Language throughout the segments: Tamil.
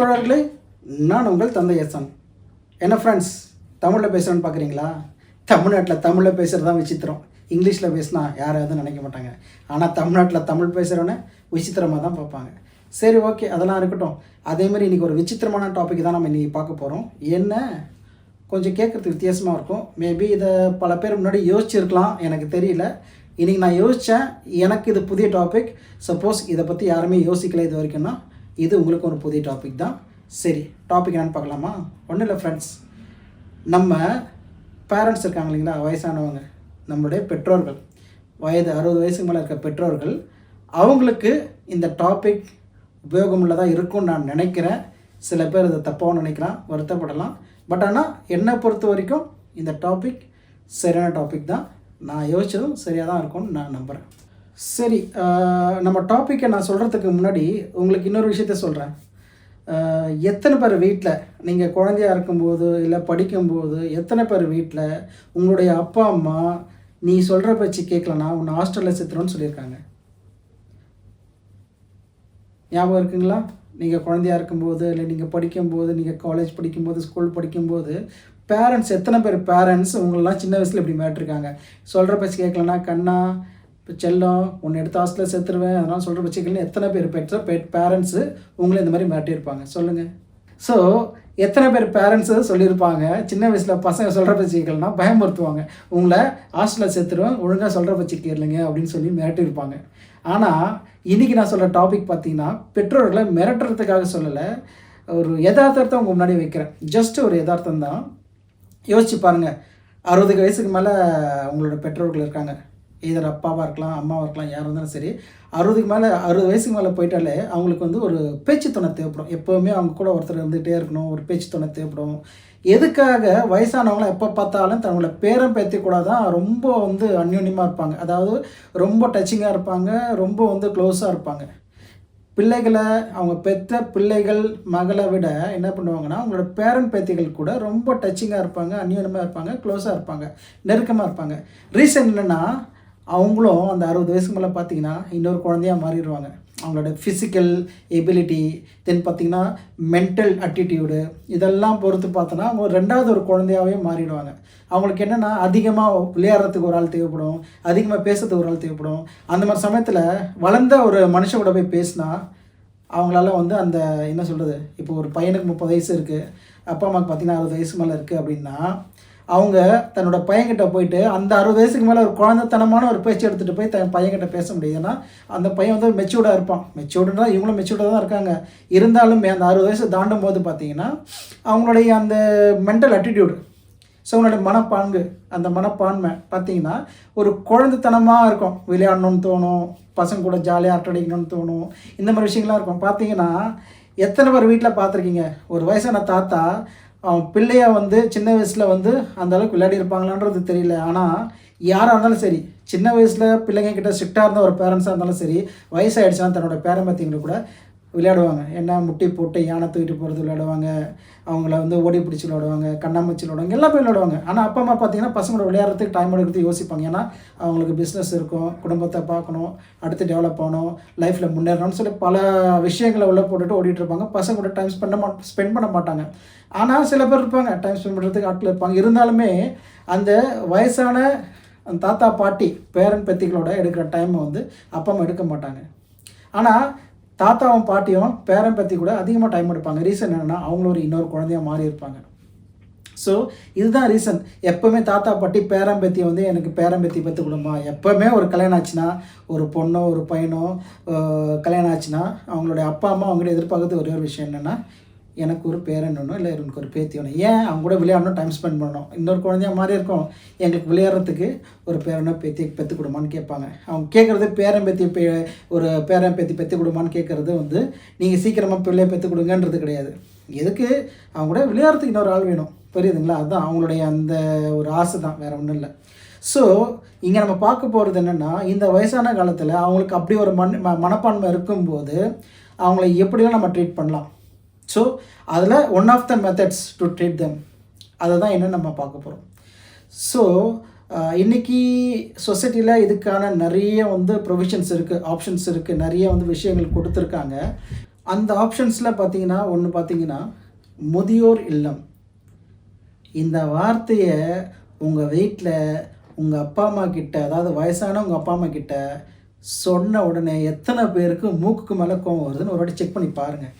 தோழர்களே நான் உங்கள் தந்தை எஸ்என் என்ன ஃப்ரெண்ட்ஸ் தமிழில் பேசுகிறேன்னு பார்க்குறீங்களா தமிழ்நாட்டில் தமிழில் பேசுகிறது தான் விசித்திரம். இங்கிலீஷில் பேசினா யாரும் எதுவும் நினைக்க மாட்டாங்க. ஆனால் தமிழ்நாட்டில் தமிழ் பேசுகிறவனே விசித்திரமாக தான் பார்ப்பாங்க. சரி ஓகே அதெல்லாம் இருக்கட்டும். அதேமாதிரி இன்றைக்கி ஒரு விசித்திரமான டாபிக் தான் நம்ம இன்றைக்கி பார்க்க போகிறோம் என்ன? கொஞ்சம் கேட்குறதுக்கு வித்தியாசமாக இருக்கும். மேபி இதை பல பேர் முன்னாடி யோசிச்சிருக்கலாம். எனக்கு தெரியல. இன்றைக்கி நான் யோசித்தேன் எனக்கு இது புதிய டாபிக் சப்போஸ் இதை பற்றி யாருமே யோசிக்கலை இது வரைக்கும்னா இது உங்களுக்கு ஒரு புதிய டாபிக் தான். சரி டாபிக் என்னன்னு பார்க்கலாமா? ஒன்றும் இல்லை ஃப்ரெண்ட்ஸ் நம்ம பேரண்ட்ஸ் இருக்காங்க இல்லைங்களா? வயசானவங்க. நம்மளுடைய பெற்றோர்கள். வயது அறுபது வயசுக்கு மேலே இருக்க பெற்றோர்கள் அவங்களுக்கு இந்த டாபிக் உபயோகமுள்ளதாக இருக்கும்னு நான் நினைக்கிறேன். சில பேர் இதை தப்பாகவும் நினைக்கலாம் வருத்தப்படலாம். பட் ஆனால் என்னை பொறுத்த வரைக்கும் இந்த டாபிக் சரியான டாபிக் தான். நான் யோசிச்சதும் சரியாக தான் இருக்கும்னு நான் நம்புகிறேன் சரி நம்ம டாப்பிக்கை நான் சொல்கிறதுக்கு முன்னாடி உங்களுக்கு இன்னொரு விஷயத்த சொல்கிறேன் எத்தனை பேர் வீட்டில் நீங்கள் குழந்தையா இருக்கும்போது இல்லை படிக்கும்போது எத்தனை பேர் வீட்டில் உங்களுடைய அப்பா அம்மா நீ சொல்கிற பேச்சு கேட்கலனா உன்னை ஹாஸ்டலில் சேர்த்துறோன்னு சொல்லியிருக்காங்க. ஞாபகம் இருக்குங்களா? நீங்கள் குழந்தையா இருக்கும்போது இல்லை நீங்கள் படிக்கும்போது நீங்கள் காலேஜ் படிக்கும்போது ஸ்கூல் படிக்கும்போது பேரண்ட்ஸ் எத்தனை பேர் பேரண்ட்ஸ் உங்களெலாம் சின்ன வயசில் இப்படி மேட்டிருக்காங்க. சொல்கிற பேச்சு கேட்கலனா கண்ணா இப்போ செல்லம் உன்னை எடுத்து ஹாஸ்டலில் சேர்த்துருவேன். அதனால் சொல்கிற பேச்சு எத்தனை பேர் பெற்ற பெட் பேரண்ட்ஸு உங்களை இந்த மாதிரி மிரட்டியிருப்பாங்க? சொல்லுங்கள் ஸோ எத்தனை பேர் பேரண்ட்ஸு சொல்லியிருப்பாங்க? சின்ன வயசில் பசங்க சொல்கிற பேச்சு பயமுறுத்துவாங்க. உங்களை ஹாஸ்டலில் சேர்த்துருவேன் ஒழுங்காக சொல்கிற பேச்சு இல்லைங்க அப்படின்னு சொல்லி மிரட்டியிருப்பாங்க. ஆனால் இன்றைக்கி நான் சொல்கிற டாபிக் பார்த்தீங்கன்னா பெற்றோர்களை மிரட்டுறதுக்காக சொல்லலை. ஒரு யதார்த்தத்தை உங்கள் முன்னாடி வைக்கிறேன். ஜஸ்ட் ஒரு யதார்த்தம் தான். யோசிச்சு பாருங்கள் அறுபது வயசுக்கு மேலே உங்களோட பெற்றோர்கள் இருக்காங்க. இதர் அப்பாவாக இருக்கலாம் அம்மாவாக இருக்கலாம் யார் இருந்தாலும் சரி அறுபதுக்கு மேலே அறுபது வயசுக்கு மேலே போயிட்டாலே அவங்களுக்கு வந்து ஒரு பேச்சு துணை தேவைப்படும். எப்போவுமே அவங்க கூட ஒருத்தர் இருந்துகிட்டே இருக்கணும் ஒரு பேச்சு துணை தேவைப்படும். எதுக்காக வயசானவங்களாம் எப்போ பார்த்தாலும் தன்னோட பேரன் பேத்தி கூட தான் ரொம்ப வந்து அந்யூன்யமாக இருப்பாங்க. அதாவது ரொம்ப டச்சிங்காக இருப்பாங்க ரொம்ப வந்து க்ளோஸாக இருப்பாங்க. பிள்ளைகளை அவங்க பெற்ற பிள்ளைகள் மகளை விட என்ன பண்ணுவாங்கன்னா அவங்களோட பேரன் பேத்திகள் கூட ரொம்ப டச்சிங்காக இருப்பாங்க அந்யோன்யமாக இருப்பாங்க க்ளோஸாக இருப்பாங்க நெருக்கமாக இருப்பாங்க. ரீசன் என்னென்னா அவங்களும் அந்த அறுபது வயசுக்கு மேலே பார்த்தீங்கன்னா இன்னொரு குழந்தையாக மாறிடுவாங்க. அவங்களோட ஃபிசிக்கல் எபிலிட்டி தென் பார்த்திங்கன்னா மென்டல் அட்டிடியூடு இதெல்லாம் பொறுத்து பார்த்தோன்னா அவங்க ரெண்டாவது ஒரு குழந்தையாவே மாறிடுவாங்க. அவங்களுக்கு என்னென்னா அதிகமாக விளையாடுறதுக்கு ஒரு ஆள் தேவைப்படும் அதிகமாக பேசுறதுக்கு ஒரு ஆள் தேவைப்படும். அந்த மாதிரி சமயத்தில் வளர்ந்த ஒரு மனுஷ கூட போய் பேசினா அவங்களால வந்து அந்த என்ன சொல்கிறது இப்போ ஒரு பையனுக்கு முப்பது வயசு இருக்குது அப்பா அம்மாவுக்கு பார்த்தீங்கன்னா அறுபது வயசு மேலே இருக்குது அப்படின்னா அவங்க தன்னோட பையன்கிட்ட போயிட்டு அந்த அறுபது வயசுக்கு மேலே ஒரு குழந்தைத்தனமான ஒரு பேச்சு எடுத்துகிட்டு போய் தன் பையன்கிட்ட பேச முடியாது. ஏன்னா அந்த பையன் வந்து மெச்சூர்டாக இருப்பான். மெச்சூர்டுனா இவங்களும் மெச்சூர்டாக தான் இருக்காங்க. இருந்தாலுமே அந்த அறுபது வயசு தாண்டும் போது பார்த்தீங்கன்னா அவங்களுடைய அந்த மென்டல் அட்டிடியூடு ஸோ அவங்களுடைய மனப்பான்கு அந்த மனப்பான்மை பார்த்தீங்கன்னா ஒரு குழந்தைத்தனமாக இருக்கும். விளையாடணும்னு தோணும். பசங்க கூட ஜாலியாக அரட்டடிக்கணும்னு தோணும். இந்த மாதிரி விஷயங்கள்லாம் இருக்கும். பார்த்தீங்கன்னா எத்தனை பேர் வீட்டில் பார்த்துருக்கீங்க ஒரு வயசான தாத்தா பிள்ளைய வந்து சின்ன வயசில் வந்து அந்த அளவுக்கு விளையாடி இருப்பாங்களான்றது தெரியல. ஆனால் யாராக இருந்தாலும் சரி சின்ன வயசில் பிள்ளைங்க கிட்ட ஸ்ட்ரிக்டாக இருந்த ஒரு பேரண்ட்ஸாக இருந்தாலும் சரி வயசாகிடுச்சுன்னா தன்னோட பேரம்பத்திங்களை கூட விளையாடுவாங்க. என்ன முட்டி போட்டு யானை தூக்கிட்டு போகிறது விளையாடுவாங்க. அவங்கள வந்து ஓடி பிடிச்சி விளையாடுவாங்க. கண்ணாமூச்சி விளையாடுவாங்க. எல்லாமே விளையாடுவாங்க. ஆனால் அப்பா அம்மா பார்த்தீங்கன்னா பசங்களோட விளையாடுறதுக்கு டைம் எடுத்து யோசிப்பாங்க. ஏன்னா அவங்களுக்கு பிஸ்னஸ் இருக்கும். குடும்பத்தை பார்க்கணும். அடுத்து டெவலப் ஆகணும். லைஃப்பில் முன்னேறணும்னு சொல்லி பல விஷயங்களை உள்ள போட்டுட்டு ஓடிட்டு இருப்பாங்க. பசங்க கூட டைம் ஸ்பெண்ட் மா ஸ்பெண்ட் பண்ண மாட்டாங்க. ஆனால் சில பேர் இருப்பாங்க. டைம் ஸ்பெண்ட் பண்ணுறதுக்கு ஆட்டில் இருப்பாங்க. இருந்தாலுமே அந்த வயசான அந்த தாத்தா பாட்டி பேரன் பேத்திகளோட எடுக்கிற டைமை வந்து அப்பா அம்மா எடுக்க மாட்டாங்க. ஆனால் தாத்தாவும் பாட்டியும் பேரன் பேத்தி கூட அதிகமாக டைம் எடுப்பாங்க. ரீசன் என்னென்னா அவங்களும் ஒரு இன்னொரு குழந்தையாக மாறி இருப்பாங்க. ஸோ இதுதான் ரீசன் எப்போவுமே தாத்தா பாட்டி பேரம்பத்தியை வந்து எனக்கு பேரம்பேத்தி பற்றி கொடுமா எப்போவுமே ஒரு கல்யாணம் ஆச்சுன்னா ஒரு பொண்ணோ ஒரு பையனோ கல்யாணம் ஆச்சுன்னா அவங்களுடைய அப்பா அம்மா அவங்கள்ட்ட எதிர்பார்க்கறது ஒரே ஒரு விஷயம் என்னென்னா எனக்கு ஒரு பேரன் இல்லை எனக்கு ஒரு பேத்தி ஒன்று ஏன்? அவங்க கூட விளையாடணும் டைம் ஸ்பெண்ட் பண்ணணும். இன்னொரு குழந்தையா மாதிரி இருக்கும். எங்களுக்கு விளையாடுறதுக்கு ஒரு பேரனோ பேத்தி பெற்று கொடுமான்னு கேட்பாங்க. அவங்க கேட்குறது பேரன் பேத்தி பே ஒரு பேரன் பேத்தி பெற்று கொடுமான்னு கேட்குறது வந்து நீங்கள் சீக்கிரமாக பிள்ளைய பெற்று கொடுங்கன்றது கிடையாது. எதுக்கு? அவங்க கூட விளையாடுறதுக்கு இன்னொரு ஆள் வேணும். புரியுதுங்களா? அதுதான் அவங்களுடைய அந்த ஒரு ஆசை தான். வேறு ஒன்றும் இல்லை. ஸோ இங்கே நம்ம பார்க்க போகிறது என்னென்னா இந்த வயசான காலத்தில் அவங்களுக்கு அப்படி ஒரு மண் ம மனப்பான்மை இருக்கும்போது அவங்கள எப்படிலாம் நம்ம ட்ரீட் பண்ணலாம். ஸோ அதில் one of the methods to treat them அதை தான் என்னன்னு நம்ம பார்க்க போகிறோம் ஸோ இன்னைக்கு சொசைட்டியில் இதுக்கான நிறைய வந்து ப்ரொவிஷன்ஸ் இருக்குது ஆப்ஷன்ஸ் இருக்குது நிறைய வந்து விஷயங்கள் கொடுத்துருக்காங்க. அந்த ஆப்ஷன்ஸில் பார்த்தீங்கன்னா ஒன்று பார்த்தீங்கன்னா முதியோர் இல்லம். இந்த வார்த்தையை உங்கள் வீட்டில் உங்கள் அப்பா அம்மா கிட்ட அதாவது வயசான உங்கள் அப்பா அம்மா கிட்ட சொன்ன உடனே எத்தனை பேருக்கு மூக்குக்கு மேலே கோவம் வருதுன்னு ஒரு வாட்டி செக் பண்ணி பாருங்கள்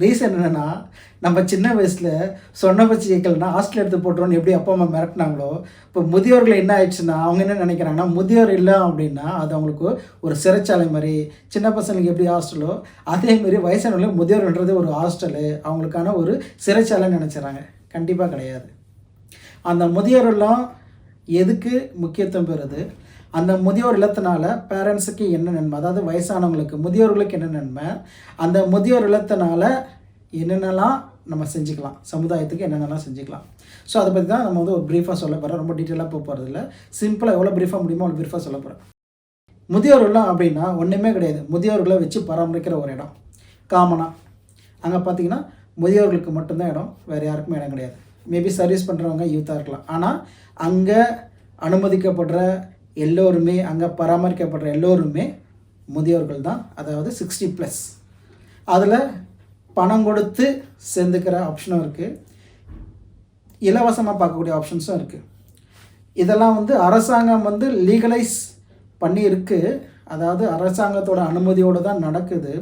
ரீசன் என்னென்னா நம்ம சின்ன வயசில் சொன்ன பச்சு கேட்கலன்னா ஹாஸ்டல் எடுத்து போட்டுருவோன்னு எப்படி அப்பா அம்மா மிரட்டினாங்களோ இப்போ முதியோர்கள் என்ன ஆயிடுச்சுன்னா அவங்க என்ன நினைக்கிறாங்கன்னா முதியோர் இல்லை அப்படின்னா அது அவங்களுக்கு ஒரு சிறைச்சாலை மாதிரி சின்ன பசங்களுக்கு எப்படி ஹாஸ்டலோ அதேமாரி வயசானவங்களுக்கு முதியோர்ன்றது ஒரு ஹாஸ்டலு அவங்களுக்கான ஒரு சிறைச்சாலைன்னு நினச்சிட்றாங்க கண்டிப்பாக கிடையாது. அந்த முதியோரெல்லாம் எதுக்கு முக்கியத்துவம் பெறுது? அந்த முதியோர் இல்லத்தினால பேரண்ட்ஸுக்கு என்ன நன்மை? அதாவது வயசானவங்களுக்கு முதியோர்களுக்கு என்ன நன்மை? அந்த முதியோர் இல்லத்தினால என்னென்னலாம் நம்ம செஞ்சுக்கலாம்? சமுதாயத்துக்கு என்னென்னலாம் செஞ்சுக்கலாம்? ஸோ அதை பற்றி தான் நம்ம வந்து ஒரு ப்ரீஃபாக சொல்ல போகிறோம் ரொம்ப டீட்டெயிலாக போக போகிறது இல்லை சிம்பிளாக எவ்வளோ ப்ரீஃபாக முடியுமோ அவ்வளோ ப்ரீஃபாக சொல்ல போகிறேன் முதியோர் இல்லம் அப்படின்னா ஒன்றுமே கிடையாது. முதியோர்களை வச்சு பராமரிக்கிற ஒரு இடம். காமனாக அங்கே பார்த்தீங்கன்னா முதியோர்களுக்கு மட்டும்தான் இடம். வேறு யாருக்குமே இடம் கிடையாது. மேபி சர்வீஸ் பண்ணுறவங்க யூத்தாக இருக்கலாம். ஆனால் அங்கே அனுமதிக்கப்படுற எல்லோருமே அங்கே பராமரிக்கப்படுற எல்லோருமே முதியோர்கள் தான். அதாவது சிக்ஸ்டி ப்ளஸ் அதில் பணம் கொடுத்து சேர்ந்துக்கிற ஆப்ஷனும் இருக்குது இலவசமாக பார்க்கக்கூடிய ஆப்ஷன்ஸும் இருக்குது இதெல்லாம் வந்து அரசாங்கம் வந்து லீகலைஸ் பண்ணியிருக்கு. அதாவது அரசாங்கத்தோட அனுமதியோடு தான் நடக்குது.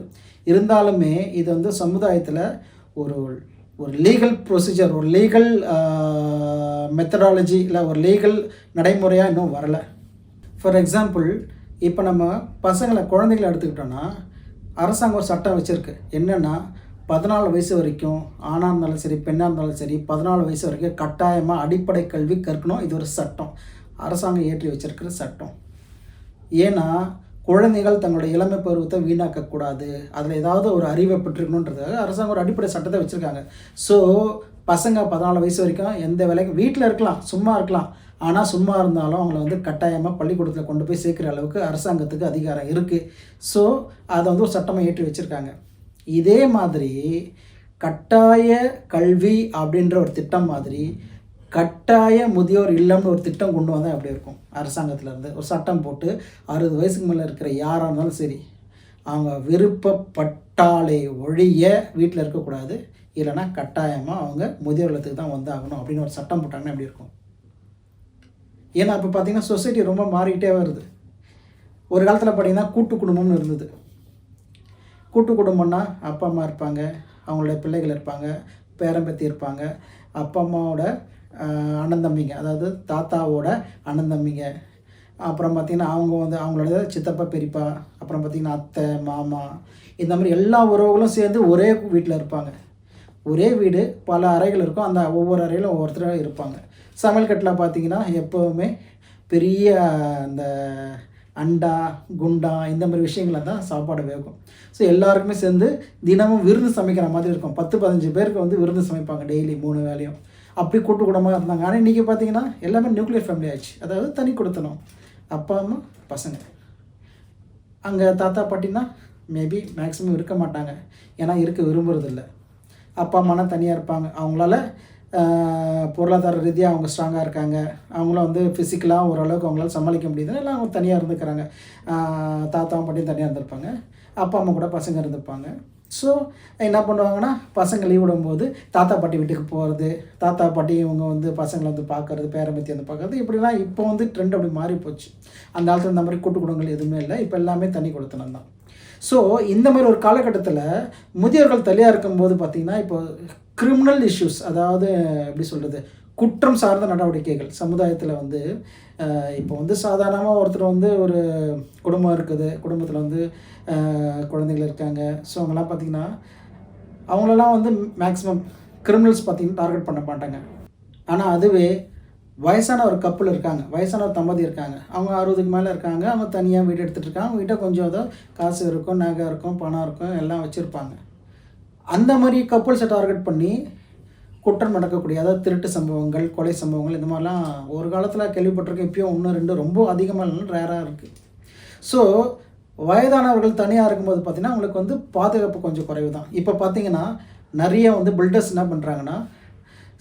இருந்தாலுமே இது வந்து சமுதாயத்தில் ஒரு ஒரு லீகல் ப்ரொசீஜர் ஒரு லீகல் மெத்தடாலஜி இல்லை ஒரு லீகல் நடைமுறையாக இன்னும் வரலை. ஃபார் எக்ஸாம்பிள் இப்போ நம்ம பசங்களை குழந்தைகளை எடுத்துக்கிட்டோன்னா அரசாங்கம் ஒரு சட்டம் வச்சுருக்கு. என்னென்னா பதினாலு வயசு வரைக்கும் ஆணாக இருந்தாலும் சரி பெண்ணாக இருந்தாலும் சரி பதினாலு வயசு வரைக்கும் கட்டாயமாக அடிப்படை கல்வி கற்கணும். இது ஒரு சட்டம். அரசாங்கம் ஏற்றி வச்சிருக்கிற சட்டம். ஏன்னா குழந்தைகள் தங்களுடைய இளமை பருவத்தை வீணாக்கக்கூடாது அதில் ஏதாவது ஒரு அறிவை பெற்றுக்கணுன்றதுக்காக அரசாங்கம் ஒரு அடிப்படை சட்டத்தை வச்சுருக்காங்க. ஸோ பசங்க பதினாலு வயசு வரைக்கும் எந்த வேலைக்கும் வீட்டில் இருக்கலாம் சும்மா இருக்கலாம். ஆனால் சும்மா இருந்தாலும் அவங்கள வந்து கட்டாயமாக பள்ளிக்கூடத்தில் கொண்டு போய் சேர்க்குற அளவுக்கு அரசாங்கத்துக்கு அதிகாரம் இருக்குது ஸோ அதை வந்து ஒரு சட்டமாக ஏற்றி வச்சுருக்காங்க. இதே மாதிரி கட்டாய கல்வி அப்படின்ற ஒரு திட்டம் மாதிரி கட்டாய முதியோர் இல்லம்னு ஒரு திட்டம் கொண்டு வந்தால் எப்படி இருக்கும்? அரசாங்கத்திலேருந்து ஒரு சட்டம் போட்டு அறுபது வயசுக்கு மேலே இருக்கிற யாராக இருந்தாலும் சரி அவங்க விருப்பப்பட்டாலே ஒழிய வீட்டில் இருக்கக்கூடாது. இல்லைன்னா கட்டாயமாக அவங்க முதியோர் இல்லத்துக்கு தான் வந்தாகணும் அப்படின்னு ஒரு சட்டம் போட்டாங்கன்னா எப்படி இருக்கும்? ஏன்னா இப்போ பார்த்தீங்கன்னா சொசைட்டி ரொம்ப மாறிக்கிட்டே வருது. ஒரு காலத்தில் பார்த்தீங்கன்னா கூட்டு குடும்பம்னு இருந்தது. கூட்டு குடும்பம்னா அப்பா அம்மா இருப்பாங்க. அவங்களுடைய பிள்ளைகள் இருப்பாங்க. பேரம்பத்தி இருப்பாங்க. அப்பா அம்மாவோட அண்ணன் தம்பிங்க. அதாவது தாத்தாவோட அண்ணன் தம்பிங்க. அப்புறம் பார்த்திங்கன்னா அவங்க வந்து அவங்களோட சித்தப்பா பெரியப்பா. அப்புறம் பார்த்திங்கன்னா அத்தை மாமா. இந்த மாதிரி எல்லா உறவுகளும் சேர்ந்து ஒரே வீட்டில் இருப்பாங்க. ஒரே வீடு பல அறைகள் இருக்கும். அந்த ஒவ்வொரு அறையிலும் ஒவ்வொருத்தரும் இருப்பாங்க. சமையல் கட்டில் பார்த்தீங்கன்னா எப்போவுமே பெரிய அந்த அண்டா குண்டா இந்த மாதிரி விஷயங்கள தான் சாப்பாடு வேகும். ஸோ எல்லாருக்குமே சேர்ந்து தினமும் விருந்து சமைக்கிற மாதிரி இருக்கும். பத்து பதினஞ்சு பேருக்கு வந்து விருந்து சமைப்பாங்க டெய்லி மூணு வேலையும் அப்படி கூட்டு குடும்பமாக இருந்தாங்க. ஆனால் இன்றைக்கி பார்த்தீங்கன்னா எல்லாமே நியூக்ளியர் ஃபேமிலி ஆயிடுச்சு. அதாவது தனி கொடுத்தணும் அப்பா அம்மா பசங்க. அங்கே தாத்தா பாட்டின்னா மேபி மேக்ஸிமம் இருக்க மாட்டாங்க. ஏன்னா இருக்க விரும்புறதில்ல. அப்பா அம்மானா தனியாக இருப்பாங்க. அவங்களால பொருளாதார ரீதியாக அவங்க ஸ்ட்ராங்காக இருக்காங்க. அவங்களும் வந்து ஃபிசிக்கலாக ஓரளவுக்கு அவங்களால சமாளிக்க முடியுது எல்லாம் அவங்க தனியாக இருந்துக்கிறாங்க. தாத்தாவும் பாட்டியும் தனியாக இருந்திருப்பாங்க. அப்பா அம்மா கூட பசங்க இருந்திருப்பாங்க. ஸோ என்ன பண்ணுவாங்கன்னா பசங்க லீவ் விடும்போது தாத்தா பாட்டி வீட்டுக்கு போகிறது தாத்தா பாட்டி இவங்க வந்து பசங்களை வந்து பார்க்குறது பேரம்பத்தி வந்து பார்க்குறது இப்படிலாம் இப்போ வந்து ட்ரெண்ட் அப்படி மாறி போச்சு. அந்த காலத்தில் இந்த மாதிரி கூட்டு குடும்பங்கள் எதுவுமே இல்லை. இப்போ எல்லாமே தண்ணி கொடுத்தனம் தான் ஸோ இந்த மாதிரி ஒரு காலகட்டத்தில் முதியோர்கள் தனியாக இருக்கும்போது பார்த்திங்கன்னா இப்போ கிரிமினல் இஷ்யூஸ் அதாவது எப்படி சொல்கிறது குற்றம் சார்ந்த நடவடிக்கைகள். சமுதாயத்தில் வந்து இப்போ வந்து சாதாரணமாக ஒருத்தர் வந்து ஒரு குடும்பம் இருக்குது. குடும்பத்தில் வந்து குழந்தைகள் இருக்காங்க. ஸோ அவங்கெல்லாம் பார்த்திங்கன்னா அவங்களெல்லாம் வந்து மேக்ஸிமம் கிரிமினல்ஸ் பார்த்திங்கன்னா டார்கெட் பண்ண மாட்டாங்க. ஆனால் அதுவே வயசான ஒரு கப்பல் இருக்காங்க. வயசான ஒரு தம்பதி இருக்காங்க. அவங்க அறுபதுக்கு மேலே இருக்காங்க. அவங்க தனியாக வீடு எடுத்துகிட்டு இருக்காங்க. அவங்ககிட்ட கொஞ்சம் ஏதோ காசு இருக்கும் நகை இருக்கும் பணம் இருக்கும் எல்லாம் வச்சுருப்பாங்க. அந்த மாதிரி கப்புள்ஸை டார்கெட் பண்ணி குற்றம் நடக்கக்கூடிய அதாவது திருட்டு சம்பவங்கள் கொலை சம்பவங்கள் இந்த மாதிரிலாம் ஒரு காலத்தில் கேள்விப்பட்டிருக்கேன். இப்போயும் ஒன்று ரெண்டு ரொம்ப அதிகமாக இல்லைன்னு ரேராக இருக்குது ஸோ வயதானவர்கள் தனியாக இருக்கும்போது பார்த்திங்கன்னா அவங்களுக்கு வந்து பாதுகாப்பு கொஞ்சம் குறைவு தான் இப்போ பார்த்தீங்கன்னா நிறைய வந்து பில்டர்ஸ் என்ன பண்ணுறாங்கன்னா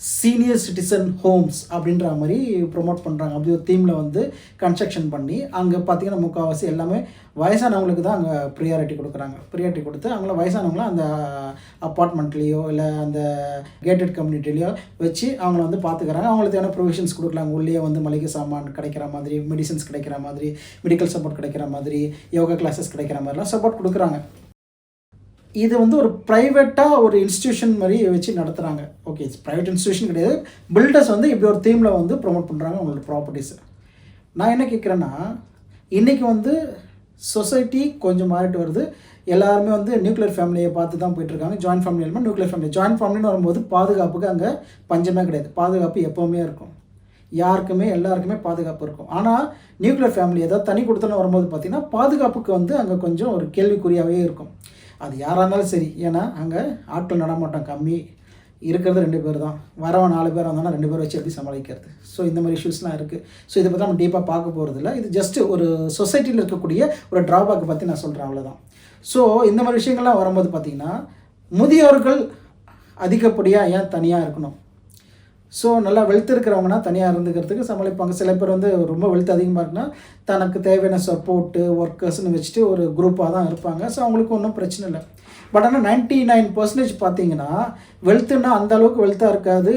சீனியர் சிட்டிசன் ஹோம்ஸ் அப்படின்ற மாதிரி ப்ரொமோட் பண்ணுறாங்க அப்படி ஒரு தீமில் வந்து கன்ஸ்ட்ரக்ஷன் பண்ணி அங்கே பார்த்தீங்கன்னா முக்கால்வாசி எல்லாமே வயசானவங்களுக்கு தான் அங்கே ப்ரியாரிட்டி கொடுக்குறாங்க. ப்ரியாரிட்டி கொடுத்து அவங்கள வயசானவங்கள அந்த அப்பார்ட்மெண்ட்லேயோ இல்லை அந்த கேட்டட் கம்யூனிட்டிலையோ வச்சு அவங்கள வந்து பார்த்துக்கிறாங்க அவங்களுக்கு தேவையான ப்ரொவிஷன்ஸ் கொடுக்குறாங்க. உள்ளே வந்து மளிகை சாமான் கிடைக்கிற மாதிரி மெடிசன்ஸ் கிடைக்கிற மாதிரி மெடிக்கல் சப்போர்ட் கிடைக்கிற மாதிரி யோகா கிளாஸஸ் கிடைக்கிற மாதிரிலாம் சப்போர்ட் கொடுக்குறாங்க. இது வந்து ஒரு ப்ரைவேட்டாக ஒரு இன்ஸ்டியூஷன் மாதிரி வச்சு நடத்துகிறாங்க ஓகே இட்ஸ் ப்ரைவேட் இன்ஸ்டியூஷன் கிடையாது. பில்டர்ஸ் வந்து இப்படி ஒரு தீமில் வந்து ப்ரொமோட் பண்ணுறாங்க அவங்களோட ப்ராப்பர்ட்டிஸை நான் என்ன கேட்குறேன்னா இன்றைக்கி வந்து சொசைட்டி கொஞ்சம் மாறிட்டு வருது. எல்லாருமே வந்து நியூக்ளியர் ஃபேமிலியை பார்த்து தான் போயிட்டுருக்காங்க. ஜாயின்ட் ஃபேமிலி இல்லாமல் நியூக்ளியர் ஃபேமிலி ஜாயின்ட் ஃபேமிலின்னு வரும்போது பாதுகாப்புக்கு அங்கே பஞ்சமே கிடையாது. பாதுகாப்பு எப்போவுமே இருக்கும். யாருக்குமே எல்லாருக்குமே பாதுகாப்பு இருக்கும். ஆனால் நியூக்ளியர் ஃபேமிலி ஏதாவது தனி கொடுத்தோன்னு வரும்போது பார்த்திங்கன்னா பாதுகாப்புக்கு வந்து அங்கே கொஞ்சம் ஒரு கேள்விக்குறியாகவே இருக்கும். அது யாராக இருந்தாலும் சரி. ஏன்னா அங்கே ஆட்கள் நடமாட்டம் கம்மி. இருக்கிறது ரெண்டு பேர் தான் வரவன் நாலு பேர் வந்தாலும் ரெண்டு பேர் வச்சு எப்படி சமாளிக்கிறது? ஸோ இந்த மாதிரி இஷ்யூஸ்லாம் இருக்குது ஸோ இதை பற்றி நம்ம டீப்பாக பார்க்க போகிறது இல்லை இது ஜஸ்ட்டு ஒரு சொசைட்டியில் இருக்கக்கூடிய ஒரு ட்ராபேக்கை பற்றி நான் சொல்கிறேன் அவ்வளோதான் ஸோ இந்த மாதிரி விஷயங்கள்லாம் வரும்போது பார்த்திங்கன்னா முதியோர்கள் அதிகப்படியாக ஏன் தனியாக இருக்கணும்? ஸோ நல்லா வெல்த் இருக்கிறவங்கன்னா தனியாக இருந்துக்கிறதுக்கு சமாளிப்பாங்க. சில பேர் வந்து ரொம்ப வெல்த் அதிகமாக இருக்குன்னா தனக்கு தேவையான சப்போர்ட்டு ஒர்க்கர்ஸ்னு வச்சுட்டு ஒரு குரூப்பாக தான் இருப்பாங்க. ஸோ அவங்களுக்கு ஒன்றும் பிரச்சனை இல்லை. பட் ஆனால் நைன்ட்டி நைன் பர்சன்டேஜ் பார்த்தீங்கன்னா வெல்த்துன்னா அந்த அளவுக்கு வெல்த்தாக இருக்காது.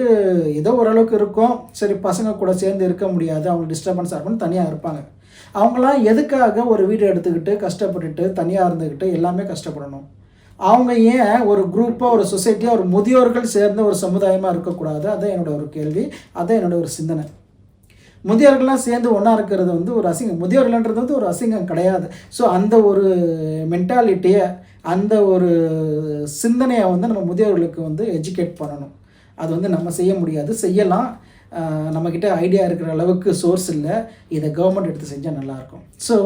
ஏதோ ஓரளவுக்கு இருக்கும். சரி பசங்க கூட சேர்ந்து இருக்க முடியாது. அவங்க டிஸ்டர்பன்ஸாக இருக்கும்னு தனியாக இருப்பாங்க. அவங்களாம் எதுக்காக ஒரு வீடு எடுத்துக்கிட்டு கஷ்டப்பட்டுட்டு தனியாக இருந்துக்கிட்டு எல்லாமே கஷ்டப்படணும்? அவங்க ஏன் ஒரு குரூப்பாக ஒரு சொசைட்டியாக ஒரு முதியோர்கள் சேர்ந்த ஒரு சமுதாயமாக இருக்கக்கூடாது? அதான் என்னோட ஒரு கேள்வி. அதான் என்னோட ஒரு சிந்தனை. முதியோர்கள்லாம் சேர்ந்து ஒன்றா இருக்கிறது வந்து ஒரு அசிங்கம். முதியோர்கள்ன்றது வந்து ஒரு அசிங்கம் கிடையாது. ஸோ அந்த ஒரு மென்டாலிட்டியை அந்த ஒரு சிந்தனையை வந்து நம்ம முதியோர்களுக்கு வந்து எஜுகேட் பண்ணணும். அது வந்து நம்ம செய்ய முடியாது. செய்யலாம். நம்மக்கிட்ட ஐடியா இருக்கிற அளவுக்கு சோர்ஸ் இல்லை. இதை கவர்மெண்ட் எடுத்து செஞ்சால் நல்லாயிருக்கும் ஸோ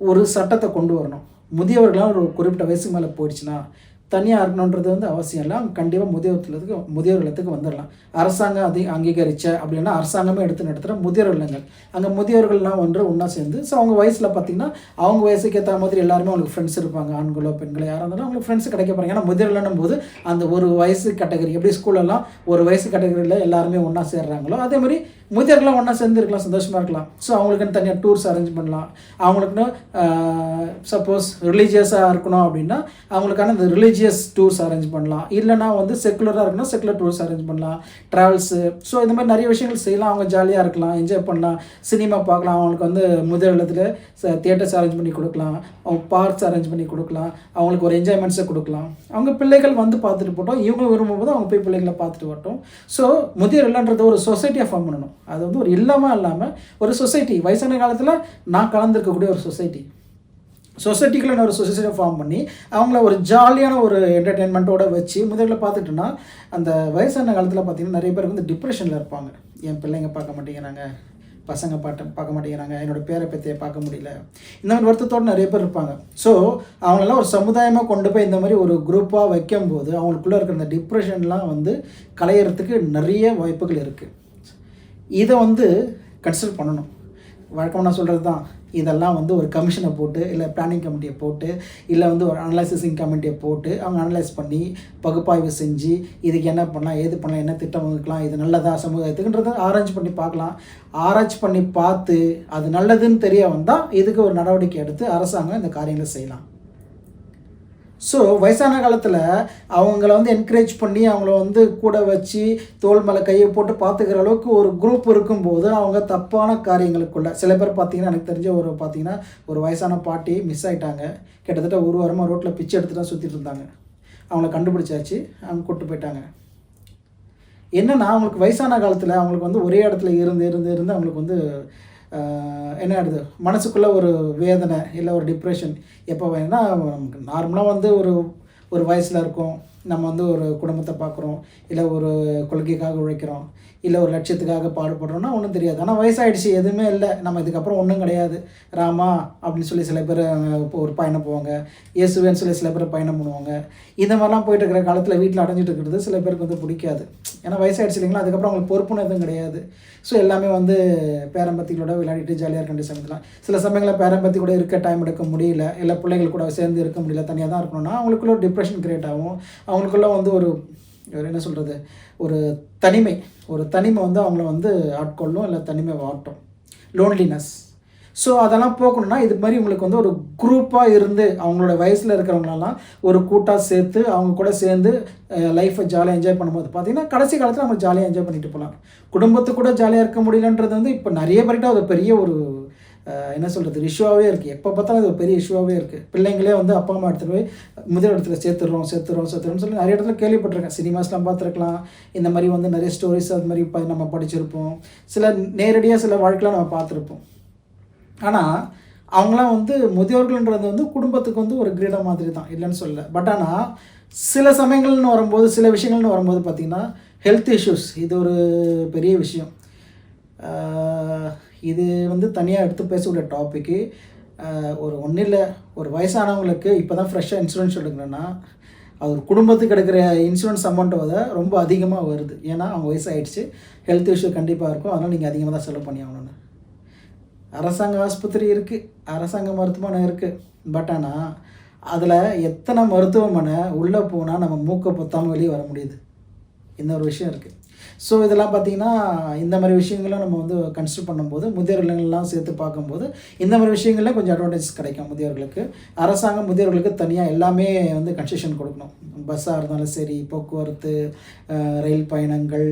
ஒரு சட்டத்தை கொண்டு வரணும். முதியவர்களாம் ஒரு குறிப்பிட்ட வயசுக்கு மேலே போயிடுச்சுன்னா தனியாக இருக்கணுன்றது வந்து அவசியம் இல்லை. அவங்க கண்டிப்பாக முதியோர் முதியோர் இல்லத்துக்கு வந்துடலாம். அரசாங்கம் அதை அங்கீகரித்த அப்படின்னா அரசாங்கமே எடுத்து நடத்துகிற முதியோர் இல்லங்கள் அங்கே முதியோர்கள்லாம் ஒன்று ஒன்றா சேர்ந்து ஸோ அவங்க வயசில் பார்த்திங்கன்னா அவங்க வயசுக்கு ஏற்ற மாதிரி எல்லாருமே அவங்களுக்கு ஃப்ரெண்ட்ஸ் இருப்பாங்க. ஆண்களோ பெண்களோ யாராக இருந்தாலும் அவங்களுக்கு ஃப்ரெண்ட்ஸ் கிடைக்க போகிறாங்க ஏன்னா முதியோர்கள்னும் போது அந்த ஒரு வயசு கேட்டகரி எப்படி ஸ்கூலெல்லாம் ஒரு வயசு கேட்டகரியில் எல்லாருமே ஒன்றா சேர்றாங்களோ அதே மாதிரி முதியோர்கள்லாம் ஒன்றா சேர்ந்து இருக்கலாம் சந்தோஷமாக இருக்கலாம். ஸோ அவங்களுக்குன்னு தனியாக டூர்ஸ் அரேஞ்ச் பண்ணலாம். அவங்களுக்குன்னு சப்போஸ் ரிலீஜியஸாக இருக்கணும் அப்படின்னா அவங்களுக்கான இந்த ரிலீஜியஸ் டூர்ஸ் அரேஞ்ச் பண்ணலாம். இல்லைனா வந்து செக்குலராக இருக்கணும் செக்குலர் டூர்ஸ் அரேஞ்ச் பண்ணலாம். ட்ராவல்ஸு ஸோ இந்த மாதிரி நிறைய விஷயங்கள் செய்யலாம். அவங்க ஜாலியாக இருக்கலாம் என்ஜாய் பண்ணலாம். சினிமா பார்க்கலாம். அவங்களுக்கு வந்து முதல் இடத்துல தியேட்டர்ஸ் அரேஞ்ச் பண்ணி கொடுக்கலாம். அவங்க பார்க்ஸ் அரேஞ்ச் பண்ணி கொடுக்கலாம். அவங்களுக்கு ஒரு என்ஜாய்மெண்ட்ஸை கொடுக்கலாம். அவங்க பிள்ளைகள் வந்து பார்த்துட்டு போட்டோம். இவங்க விரும்பும்போது அவங்க போய் பிள்ளைங்களை பார்த்துட்டு வரட்டும். ஸோ முதியோர் இல்லைன்றது ஒரு சொசைட்டியாக ஃபார்ம் பண்ணணும். அது வந்து ஒரு இல்லமாக இல்லாமல் ஒரு சொசைட்டி வயசான காலத்தில் நான் கலந்துருக்கக்கூடிய ஒரு சொசைட்டி சொசைட்டிக்குள்ள ஒரு சொசைட்டியை ஃபார்ம் பண்ணி அவங்கள ஒரு ஜாலியான ஒரு என்டர்டெயின்மெண்ட்டோட வச்சு முதல்ல பார்த்துட்டோன்னா அந்த வயசான காலத்தில் பார்த்திங்கன்னா நிறைய பேர் வந்து டிப்ரெஷனில் இருப்பாங்க. என் பிள்ளைங்க பார்க்க மாட்டேங்கிறாங்க. பசங்க பாட்ட பார்க்க மாட்டேங்கிறாங்க. என்னோடய பேரை பற்றியை பார்க்க முடியல. இந்த மாதிரி வருத்தத்தோடு நிறைய பேர் இருப்பாங்க. ஸோ அவங்களெல்லாம் ஒரு சமுதாயமாக கொண்டு போய் இந்த மாதிரி ஒரு குரூப்பாக வைக்கும்போது அவங்களுக்குள்ளே இருக்கிற இந்த டிப்ரெஷன்லாம் வந்து களையிறதுக்கு நிறைய வாய்ப்புகள் இருக்குது இதை வந்து கன்சிடர் பண்ணணும். வழக்கமாக நான் சொல்கிறது தான். இதெல்லாம் வந்து ஒரு கமிஷனை போட்டு இல்லை பிளானிங் கமிட்டியை போட்டு இல்லை வந்து ஒரு அனலைசிங் கமிட்டியை போட்டு அவங்க அனலைஸ் பண்ணி பகுப்பாய்வு செஞ்சு இதுக்கு என்ன பண்ணலாம் ஏது பண்ணலாம் என்ன திட்டம் வகுக்கலாம் இது நல்லதா சமூகத்துக்குன்றதை ஆராய்ச்சி பண்ணி பார்க்கலாம். ஆராய்ச்சி பண்ணி பார்த்து அது நல்லதுன்னு தெரிய வந்தால் இதுக்கு ஒரு நடவடிக்கை எடுத்து அரசாங்கம் இந்த காரியங்களை செய்யலாம். ஸோ வயசான காலத்தில் அவங்கள வந்து என்கரேஜ் பண்ணி அவங்கள வந்து கூட வச்சு தோல் மேலே கையை போட்டு பார்த்துக்கிற அளவுக்கு ஒரு குரூப் இருக்கும்போது அவங்க தப்பான காரியங்களுக்குள்ள சில பேர் பார்த்தீங்கன்னா எனக்கு தெரிஞ்ச ஒரு பார்த்தீங்கன்னா ஒரு வயசான பாட்டி மிஸ் ஆகிட்டாங்க கிட்டத்தட்ட ஒரு வாரமாக ரோட்டில் பிச்சை எடுத்துகிட்டு தான் சுற்றிட்டு இருந்தாங்க. அவங்கள கண்டுபிடிச்சாச்சு. அவங்க கூப்பிட்டு போயிட்டாங்க. என்னென்னா அவங்களுக்கு வயசான காலத்தில் அவங்களுக்கு வந்து ஒரே இடத்துல இருந்து இருந்து இருந்து அவங்களுக்கு வந்து என்ன ஆகிடுது மனசுக்குள்ளே ஒரு வேதனை இல்லை ஒரு டிப்ரெஷன் எப்போ வேணுன்னா நமக்கு நார்மலாக வந்து ஒரு ஒரு வயசில் இருக்கோம். நம்ம வந்து ஒரு குடும்பத்தை பார்க்குறோம் இல்லை ஒரு கொள்கைக்காக உழைக்கிறோம். இல்லை ஒரு லட்சியத்துக்காக பாடுபடுறோன்னா ஒன்றும் தெரியாது. ஆனால் வயசாகிடுச்சு எதுவுமே இல்லை. நம்ம இதுக்கப்புறம் ஒன்றும் கிடையாது. ராமா அப்படின்னு சொல்லி சில பேர் ஒரு பயணம் போவாங்க. இயேசுவேன்னு சொல்லி சில பேர் பயணம் பண்ணுவாங்க. இந்த மாதிரிலாம் போயிட்டு இருக்கிற காலத்தில் வீட்டில் அடைஞ்சிட்டு இருக்கிறது சில பேருக்கு வந்து பிடிக்காது. ஏன்னா வயசாகிடுச்சு இல்லைங்களா? அதுக்கப்புறம் அவங்களுக்கு பொறுப்புன்னு எதுவும் கிடையாது. ஸோ எல்லாமே வந்து பேரம்பத்திகளோட விளையாடிட்டு ஜாலியாக இருக்க வேண்டிய சமயத்தில் சில சமயங்களில் பேரம்பத்தி கூட இருக்க டைம் எடுக்க முடியல. இல்லை பிள்ளைகள் கூட சேர்ந்து இருக்க முடியல. தனியாக தான் இருக்கணும்னா அவங்களுக்குள்ள ஒரு டிப்ரெஷன் க்ரியேட் ஆகும். அவங்களுக்குள்ள வந்து ஒரு ஒரு என்ன சொல்கிறது ஒரு தனிமை. ஒரு தனிமை வந்து அவங்கள வந்து ஆட்கொள்ளும் இல்லை தனிமை வாட்டும். லோன்லினஸ் ஸோ அதெல்லாம் போகணும்னா இது மாதிரி உங்களுக்கு வந்து ஒரு குரூப்பாக இருந்து அவங்களோட வயசில் இருக்கிறவங்களெல்லாம் ஒரு கூட்டாக சேர்த்து அவங்க கூட சேர்ந்து லைஃப்பை ஜாலியாக என்ஜாய் பண்ணும்போது பார்த்தீங்கன்னா கடைசி காலத்தில் அவங்க ஜாலியாக என்ஜாய் பண்ணிட்டு போகலாம் குடும்பத்து கூட ஜாலியாக இருக்க முடியலன்றது வந்து இப்போ நிறைய பேர்கிட்ட அது பெரிய ஒரு என்ன சொல்கிறது இஷ்யூவாகவே இருக்குது எப்போ பார்த்தாலும் அது ஒரு பெரிய இஷ்யூவாகவே இருக்குது பிள்ளைங்களே வந்து அப்பா அம்மா எடுத்துகிட்டு போய் முதல் இடத்துல சேர்த்துறோம் சேர்த்துறோம் சேர்த்துறோம்னு சொல்லி நிறைய இடத்துல கேள்விப்பட்டிருக்கேன். சினிமாஸ்லாம் பார்த்துருக்கலாம். இந்த மாதிரி வந்து நிறைய ஸ்டோரிஸ் அது மாதிரி இப்போ நம்ம படிச்சிருப்போம். சில நேரடியாக சில வாழ்க்கையில் நம்ம பார்த்துருப்போம். ஆனால் அவங்களாம் வந்து முதியோர்கள்ன்றது வந்து குடும்பத்துக்கு வந்து ஒரு கிரீடம் மாதிரி தான். இல்லைன்னு சொல்லலை. பட் ஆனால் சில சமயங்கள்னு வரும்போது சில விஷயங்கள்னு வரும்போது பார்த்திங்கன்னா ஹெல்த் இஷ்யூஸ் இது ஒரு பெரிய விஷயம். இது வந்து தனியாக எடுத்து பேசக்கூடிய டாப்பிக்கு ஒரு ஒன்றும் இல்லை ஒரு வயசானவங்களுக்கு இப்போ தான் ஃப்ரெஷ்ஷாக இன்சூரன்ஸ் எடுக்கணும்னா அது ஒரு குடும்பத்துக்கு எடுக்கிற இன்சூரன்ஸ் அமௌண்ட்டை விட ரொம்ப அதிகமாக வருது. ஏன்னா அவங்க வயசாயிடுச்சு ஹெல்த் இஷ்யூ கண்டிப்பாக இருக்கும். அதனால் நீங்கள் அதிகமாக தான் செலவு பண்ணி ஆகணும்னு. அரசாங்க ஆஸ்பத்திரி இருக்குது அரசாங்க மருத்துவமனை இருக்குது பட் ஆனால் அதில் எத்தனை மருத்துவமனை உள்ளே போனால் நம்ம மூக்கை பொத்தாமல் வெளியே வர முடியுது? இந்த ஒரு விஷயம் இருக்குது ஸோ இதெல்லாம் பார்த்தீங்கன்னா இந்த மாதிரி விஷயங்களும் நம்ம வந்து கன்சிடர் பண்ணும்போது முதியோர்கள்லாம் சேர்த்து பார்க்கும்போது இந்த மாதிரி விஷயங்களில் கொஞ்சம் அட்வான்டேஜ் கிடைக்கும் முதியோர்களுக்கு. அரசாங்கம் முதியோர்களுக்கு தனியாக எல்லாமே வந்து கன்செஷன் கொடுக்கணும். பஸ்ஸாக இருந்தாலும் சரி போக்குவரத்து ரயில் பயணங்கள்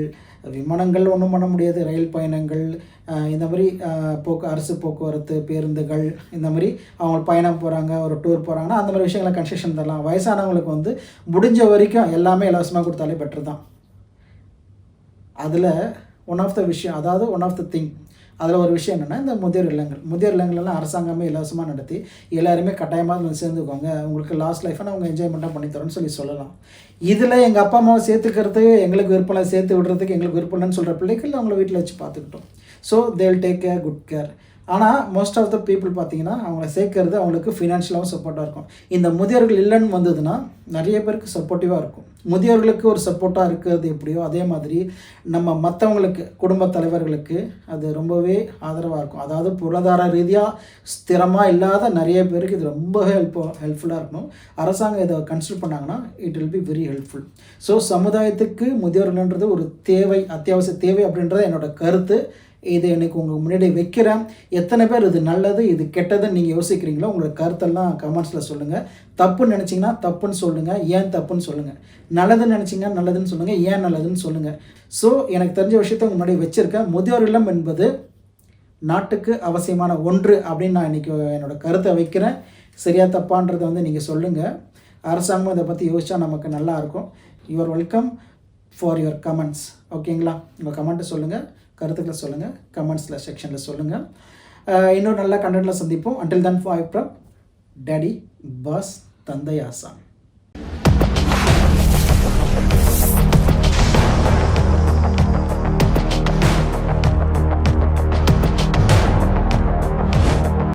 விமானங்கள் ஒன்றும் பண்ண முடியாது. ரயில் பயணங்கள் இந்த மாதிரி போக்கு அரசு போக்குவரத்து பேருந்துகள் இந்த மாதிரி அவங்க பயணம் போகிறாங்க ஒரு டூர் போகிறாங்கன்னா அந்த மாதிரி விஷயங்களை கன்செஷன் தரலாம். வயசானவங்களுக்கு வந்து முடிஞ்ச வரைக்கும் எல்லாமே இலவசமாக கொடுத்தாலே பெட்டர் தான். அதில் ஒன் ஆஃப் த விஷயம் அதாவது ஒன் ஆஃப் த திங் அதில் ஒரு விஷயம் என்னென்னா இந்த முதியோர் இல்லங்கள். முதியோர் இல்லங்கள்லாம் அரசாங்கமே இலவசமாக நடத்தி எல்லாருமே கட்டாயமாக வந்து சேர்ந்துக்கோங்க. உங்களுக்கு லாஸ்ட் லைஃப்பை அவங்க என்ஜாய்மெண்ட்டாக பண்ணி சொல்லி சொல்லலாம். இதில் எங்கள் அப்பா அம்மாவை சேர்த்துக்கிறது எங்களுக்கு விருப்பம் இல்லை சேர்த்து விடுறதுக்கு எங்களுக்கு விருப்பம் இல்லைன்னு சொல்கிற பிள்ளைகள் அவங்கள வீட்டில் வச்சு பார்த்துக்கிட்டோம். So they will take care good care ஆனால் மோஸ்ட் ஆஃப் த பீப்புள் பார்த்தீங்கன்னா அவங்கள சேர்க்கறது அவங்களுக்கு ஃபினான்ஷியலாகவும் சப்போர்ட்டாக இருக்கும். இந்த முதியோர்கள் இல்லைன்னு வந்ததுன்னா நிறைய பேருக்கு சப்போர்ட்டிவாக இருக்கும். முதியோர்களுக்கு ஒரு சப்போர்ட்டாக இருக்கிறது எப்படியோ அதே மாதிரி நம்ம மற்றவங்களுக்கு குடும்ப தலைவர்களுக்கு அது ரொம்பவே ஆதரவாக இருக்கும். அதாவது பொருளாதார ரீதியாக ஸ்திரமாக இல்லாத நிறைய பேருக்கு இது ரொம்ப ஹெல்ப் ஹெல்ப்ஃபுல்லாக இருக்கணும் அரசாங்கம் இதை கன்சிடர் பண்ணாங்கன்னா it will be very helpful so சமுதாயத்துக்கு முதியோர்கள்ன்றது ஒரு தேவை அத்தியாவசிய தேவை அப்படின்றது என்னோட கருத்து. இது எனக்கு உங்கள் முன்னாடி வைக்கிறேன். எத்தனை பேர் இது நல்லது இது கெட்டதுன்னு நீங்கள் யோசிக்கிறீங்களோ உங்களோட கருத்தெல்லாம் கமெண்ட்ஸில் சொல்லுங்கள் தப்புன்னு நினச்சிங்கன்னா தப்புன்னு சொல்லுங்கள் ஏன் தப்புன்னு சொல்லுங்கள் நல்லதுன்னு நினச்சிங்கன்னா நல்லதுன்னு சொல்லுங்கள் ஏன் நல்லதுன்னு சொல்லுங்கள் ஸோ எனக்கு தெரிஞ்ச விஷயத்த உங்கள் முன்னாடி வச்சுருக்கேன். முதியோர் இல்லம் என்பது நாட்டுக்கு அவசியமான ஒன்று அப்படின்னு நான் இன்றைக்கி என்னோடய கருத்தை வைக்கிறேன். சரியா தப்பான்றதை வந்து நீங்கள் சொல்லுங்கள் அரசாங்கம் இதை பற்றி யோசிச்சா நமக்கு நல்லா இருக்கும். You're welcome for your comments ஓகேங்களா உங்கள் கமெண்ட்டை சொல்லுங்கள் கருத்துக்களை சொல்லுங்கள் கமெண்ட்ஸில் செக்ஷனில் சொல்லுங்கள் இன்னொரு நல்ல கண்டென்ட்டில் சந்திப்போம். Until then bye from daddy boss தந்தை ஆசான்